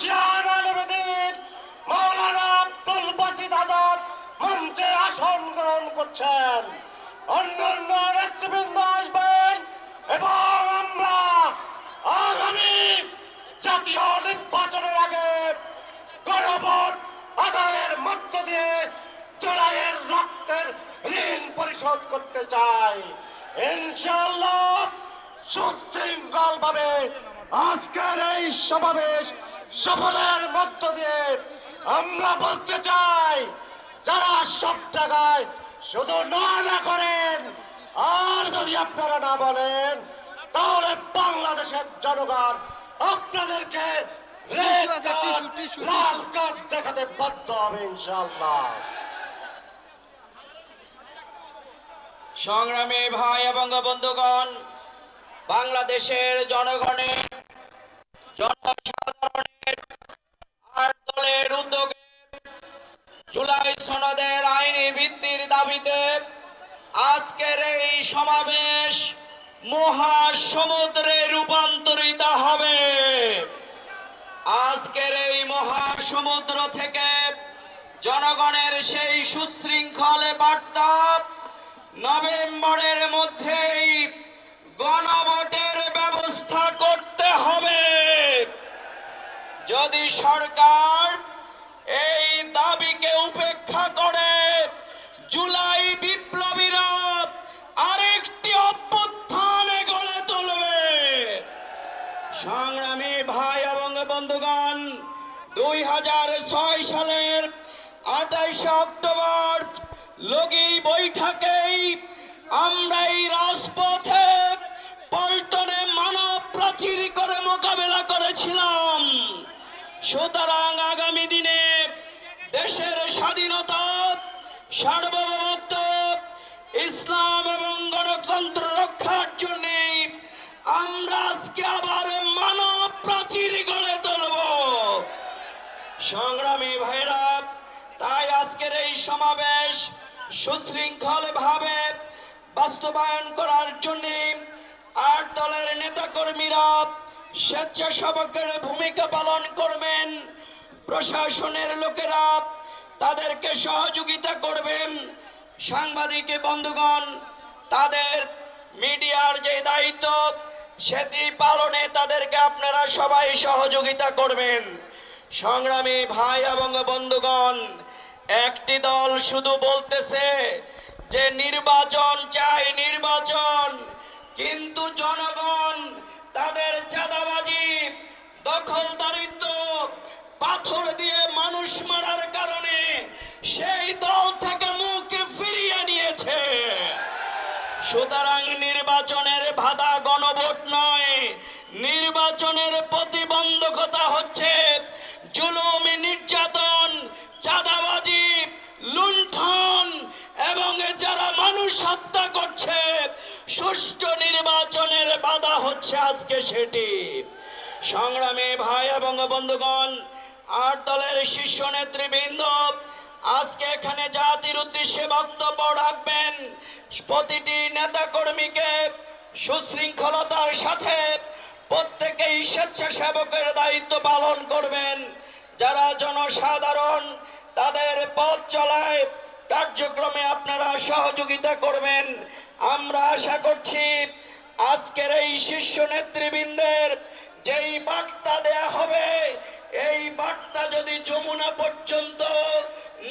Russian আলমদিন মাওলানা আব্দুল বাসিদ মঞ্চে আসন গ্রহণ করছেন। অন্যান্য নেতৃবৃন্দ আসবেন এবং আমরা আগামী জাতীয় নির্বাচনের আগে গণভোট আদায়ের মধ্য দিয়ে জুলাইয়ের রক্তের ঋণ পরিশোধ করতে চাই। ইনশাল্লাহ সুশৃঙ্খল আজকের এই সমাবেশ সফলের মধ্য দিয়ে আমরা বলতে চাই যারা সব জায়গায় শুধু না না করেন আর যদি আপনারা না বলেন তাহলে বাংলাদেশের জনগণ আপনাদেরকে লাল কার্ড দেখাতে বাধ্য হবে ইনশাল্লাহ সংগ্রামী ভাই এবং বন্ধুগণ বাংলাদেশের জনগণের জনসাধারণের দলের উদ্যোগে জুলাই সনদের আইনি ভিত্তির দাবিতে আজকের এই সমাবেশ মহাসমুদ্রে রূপান্তরিত হবে। আজকের এই মহাসমুদ্র থেকে জনগণের সেই সুশৃঙ্খল বার্তা নভেম্বরের মধ্যেই গণভোটের ব্যবস্থা করতে হবে। যদি সরকার এই দাবিকে উপেক্ষা করে জুলাই বিপ্লবীরা আরেকটি অভ্যুত্থানে গড়ে তুলবে। সংগ্রামী ভাই এবং বন্ধুগণ, দুই হাজার ছয় সালের আঠাইশে অক্টোবর লগি বৈঠকেই আমরা এই রাজপথে পল্টনে মানব প্রাচীর করে মোকাবেলা করেছিলাম। সুতরাং আগামী দিনে দেশের স্বাধীনতা, সার্বভৌমত্ব, ইসলাম এবং গণতন্ত্র রক্ষার জন্য আমরা আজকে আবার মানব প্রাচীর গড়ে তুলব। সংগ্রামী ভাইরা, তাই আজকের এই সমাবেশ সুশৃঙ্খল ভাবে বাস্তবায়ন করার জন্য আট দলের নেতাকর্মীরা স্বেচ্ছাসেবকের ভূমিকা পালন করবেন। প্রশাসনের লোকেরা তাদেরকে সহযোগিতা করবেন। সাংবাদিক বন্ধুগণ, তাদের মিডিয়ার যে দায়িত্ব, সেটি পালনে তাদেরকে আপনারা সবাই সহযোগিতা করবেন। সংগ্রামী ভাই এবং বন্ধুগণ, একটি দল শুধু বলতেছে যে নির্বাচন চাই, নির্বাচন। কিন্তু জনগণ তাদের চাঁদাবাজি দখলদারিত্ব পাথর দিয়ে মানুষ মারার কারণে সেই দল থেকে মুখ ফিরিয়ে নিয়েছে। সুতরাং নির্বাচনের বাধা গণভোট নয়, নির্বাচনের প্রতিবন্ধকতা হচ্ছে জুলুম, নির্যাতন, চাঁদাবাজি, লুণ্ঠন এবং যারা মানুষ হত্যা করছে সুষ্ঠু নির্বাচনের বাধা হচ্ছে আজকে সেটি। সংগ্রামে ভাই এবং বন্ধুগণ, আট দলের শীর্ষ নেতৃবৃন্দ, আজকে এখানে জাতির উদ্দেশ্যে বক্তব্য রাখবেন প্রতিটি নেতা কর্মীকে সুশৃঙ্খলতার সাথে প্রত্যেকেই স্বেচ্ছাসেবকের দায়িত্ব পালন করবেন। যারা জনসাধারণ তাদের পথ চলায় কার্যক্রমে আপনারা সহযোগিতা করবেন। আমরা আশা করছি আজকের এই শীর্ষ নেতৃবৃন্দের যেই বার্তা দেয়া হবে, এই বার্তা যদি যমুনা পর্যন্ত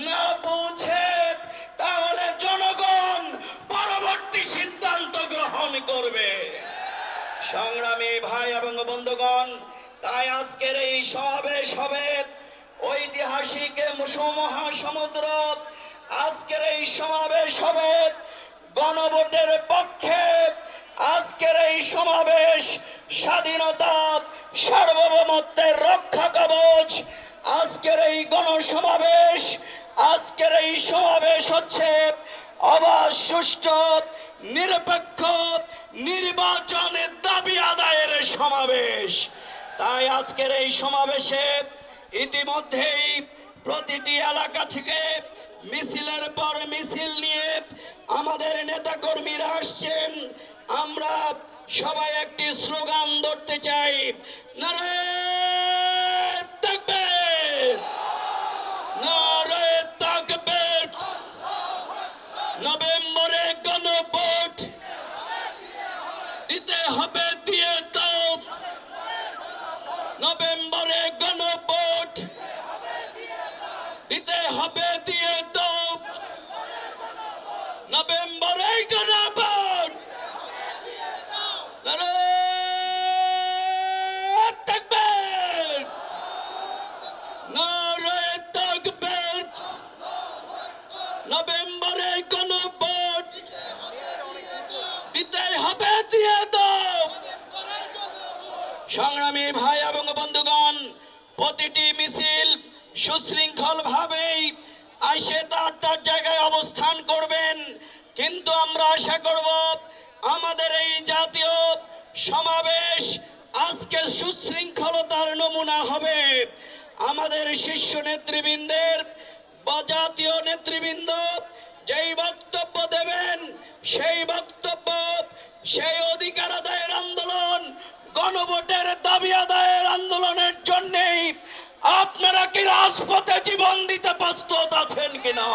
না পৌঁছে, তাহলে জনগণ পরবর্তী সিদ্ধান্ত গ্রহণ করবে। সংগ্রামী ভাই এবং বন্ধুগণ, তাই আজকের এই সমাবেশ হবে ঐতিহাসিক মহাসমুদ্র। আজকের এই সমাবেশ হবে গণভোটের পক্ষে আজকের এই সমাবেশ স্বাধীনতা, সার্বভৌমত্বের রক্ষা কবচ। আজকের এই গণসমাবেশ, আজকের এই সমাবেশ হচ্ছে অবাধ, সুষ্ঠু, নিরপেক্ষ নির্বাচনের দাবি আদায়ের সমাবেশ। তাই আজকের এই সমাবেশে ইতিমধ্যেই প্রতিটি এলাকা থেকে মিছিলের পর মিছিল নিয়ে আমাদের নেতা কর্মীরা আসছেন। আমরা সবাই একটি স্লোগান ধরতে চাই। নভেম্বরে গণভোট। দিতে হবে, দিয়ে তো নভেম্বরে গণভোট। দিতে হবে নভেম্বরে নভেম্বরে গণভোট দিতে হবে দিয়ে দাও সংগ্রামী ভাই এবং বন্ধুগণ, প্রতিটি মিছিল সুশৃঙ্খল ভাবেই আসে তার তার জায়গায় অবস্থান করবেন কিন্তু আমরা আশা করব আমাদের এই জাতীয় সমাবেশ আজকে সুশৃঙ্খলতার নমুনা হবে। আমাদের শীর্ষ নেতৃবৃন্দের বা জাতীয় নেতৃবৃন্দ যেই বক্তব্য দেবেন, সেই বক্তব্য, সেই অধিকার আদায়ের আন্দোলন, গণভোটের দাবি আদায়ের আন্দোলনের জন্যেই আপনারা কি রাজপথে জীবন দিতে প্রস্তুত আছেন কিনা?